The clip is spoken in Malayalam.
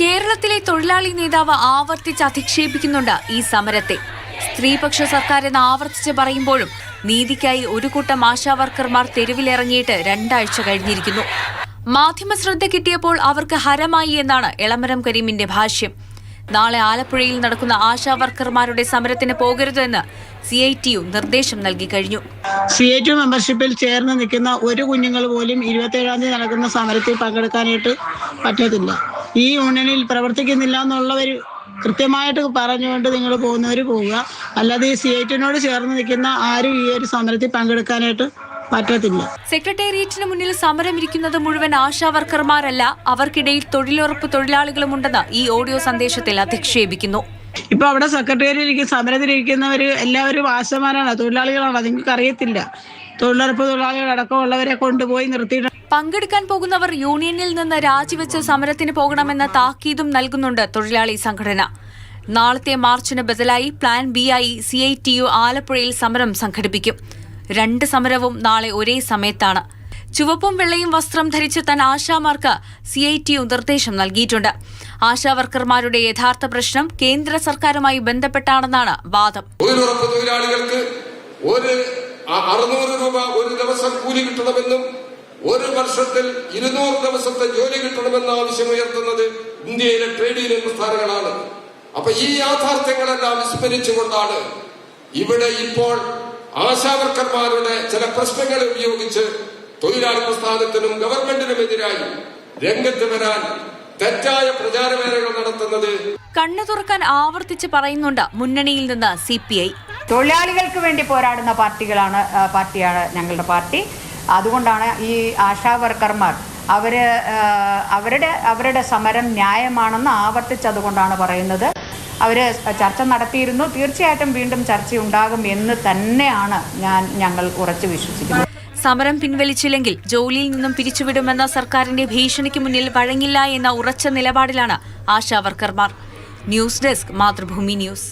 കേരളത്തിലെ തൊഴിലാളി നേതാവ് ആവർത്തിച്ച് അധിക്ഷേപിക്കുന്നുണ്ട് ഈ സമരത്തെ. സ്ത്രീപക്ഷ സർക്കാർ എന്ന് ആവർത്തിച്ച് പറയുമ്പോഴും നീതിക്കായി ഒരു കൂട്ടം ആശാവർക്കർമാർ തെരുവിലിറങ്ങിയിട്ട് രണ്ടാഴ്ച കഴിഞ്ഞിരിക്കുന്നു. മാധ്യമ ശ്രദ്ധ കിട്ടിയപ്പോൾ അവർക്ക് ഹരമായി എന്നാണ് എളമരം കരീമിന്റെ ഭാഷ്യം. നാളെ ആലപ്പുഴയിൽ നടക്കുന്ന ആശാവർക്കർമാരുടെ സമരത്തിന് പോകരുതെന്ന് സി ഐ ടി യു നിർദ്ദേശം നൽകി കഴിഞ്ഞു. സി ഐ ടി മെമ്പർഷിപ്പിൽ ചേർന്ന് നിൽക്കുന്ന ഒരു കുഞ്ഞുങ്ങൾ പോലും ഇരുപത്തേഴാം തീയതി നടക്കുന്ന സമരത്തിൽ പങ്കെടുക്കാനായിട്ട് പറ്റത്തില്ല ഈ യൂണിയനിൽ പ്രവർത്തിക്കുന്നില്ല എന്നുള്ളവർ കൃത്യമായിട്ട് പറഞ്ഞുകൊണ്ട് നിങ്ങൾ പോകുന്നവർ പോവുക. അല്ലാതെ ഈ സി ഐ ടിനോട് ചേർന്ന് നിൽക്കുന്ന ആരും ഈ ഒരു സമരത്തിൽ പങ്കെടുക്കാനായിട്ട് പറ്റത്തില്ല. സെക്രട്ടേറിയറ്റിന് മുന്നിൽ സമരം ഇരിക്കുന്നത് മുഴുവൻ ആശാവർക്കർമാരല്ല അവർക്കിടയിൽ തൊഴിലുറപ്പ് തൊഴിലാളികളുമുണ്ടെന്ന് ഈ ഓഡിയോ സന്ദേശത്തിൽ അധിക്ഷേപിക്കുന്നു. ഇപ്പൊ അവിടെ സെക്രട്ടേറിയറ്റ് സമരത്തിലിരിക്കുന്നവർ എല്ലാവരും ആശമാരാണ് തൊഴിലാളികളാണ്. നിങ്ങൾക്ക് അറിയത്തില്ല തൊഴിലുറപ്പ് തൊഴിലാളികളടക്കമുള്ളവരെ കൊണ്ടുപോയി നിർത്തിയിട്ട് പങ്കെടുക്കാൻ പോകുന്നവർ യൂണിയനിൽ നിന്ന് രാജിവെച്ച് സമരത്തിന് പോകണമെന്ന താക്കീതും നൽകുന്നുണ്ട് തൊഴിലാളി സംഘടന. നാളത്തെ മാർച്ചിന് ബദലായി പ്ലാൻ ബി ആയി സി ഐ ടി യു ആലപ്പുഴയിൽ സമരം സംഘടിപ്പിക്കും. രണ്ട് സമരവും നാളെ ഒരേ സമയത്താണ്. ചുവപ്പും വെള്ളയും വസ്ത്രം ധരിച്ച് ധരിച്ചെത്താൻ ആശാമാർക്ക് സി ഐ ടി യു നിർദ്ദേശം നൽകിയിട്ടുണ്ട്. ആശാവർക്കർമാരുടെ യഥാർത്ഥ പ്രശ്നം കേന്ദ്ര സർക്കാരുമായി ബന്ധപ്പെട്ടാണെന്നാണ് വാദം. തൊഴിലാളികൾക്ക് ഒരു അറുന്നൂറ് രൂപ ഒരു ദിവസം കൂലി കിട്ടണമെന്നും ഒരു വർഷത്തിൽ ഇരുന്നൂറ് ദിവസത്തെ ജോലി കിട്ടണമെന്ന ആവശ്യമുയർത്തുന്നത് ഇന്ത്യയിലെ ട്രേഡ് യൂണിയൻ പ്രസ്ഥാനങ്ങളാണ്. അപ്പൊ ഈ യാഥാർത്ഥ്യങ്ങളെല്ലാം വിസ്മരിച്ചുകൊണ്ടാണ് ഇവിടെ ഇപ്പോൾ ആശാവർക്കർമാരുടെ ചില പ്രശ്നങ്ങളെ ഉപയോഗിച്ച് തൊഴിലാളി പ്രസ്ഥാനത്തിനും ഗവൺമെന്റിനുമെതിരായി രംഗത്ത് വരാൻ തെറ്റായ പ്രചാരവേലകൾ നടത്തുന്നത് കണ്ണു തുറക്കാൻ ആവർത്തിച്ച് പറയുന്നുണ്ട് മുന്നണിയിൽ നിന്ന് സി പി ഐ. തൊഴിലാളികൾക്ക് വേണ്ടി പോരാടുന്ന പാർട്ടികളാണ് പാർട്ടിയാണ് ഞങ്ങളുടെ പാർട്ടി. അതുകൊണ്ടാണ് ഈ ആശാ വർക്കർമാർ അവർ അവരുടെ അവരുടെ സമരം ന്യായമാണെന്ന് ആവർത്തിച്ചതുകൊണ്ടാണ് പറയുന്നത്. അവർ ചർച്ച നടത്തിയിരുന്നു. തീർച്ചയായിട്ടും വീണ്ടും ചർച്ചയുണ്ടാകും എന്ന് തന്നെയാണ് ഞാൻ ഞങ്ങൾ ഉറച്ചു വിശ്വസിക്കുന്നത്. സമരം പിൻവലിച്ചില്ലെങ്കിൽ ജോലിയിൽ നിന്നും പിരിച്ചുവിടുമെന്ന സർക്കാരിന്റെ ഭീഷണിക്ക് മുന്നിൽ വഴങ്ങില്ല എന്ന ഉറച്ച നിലപാടിലാണ് ആശാവർക്കർമാർ ന്യൂസ് ഡെസ്ക് മാതൃഭൂമി ന്യൂസ്.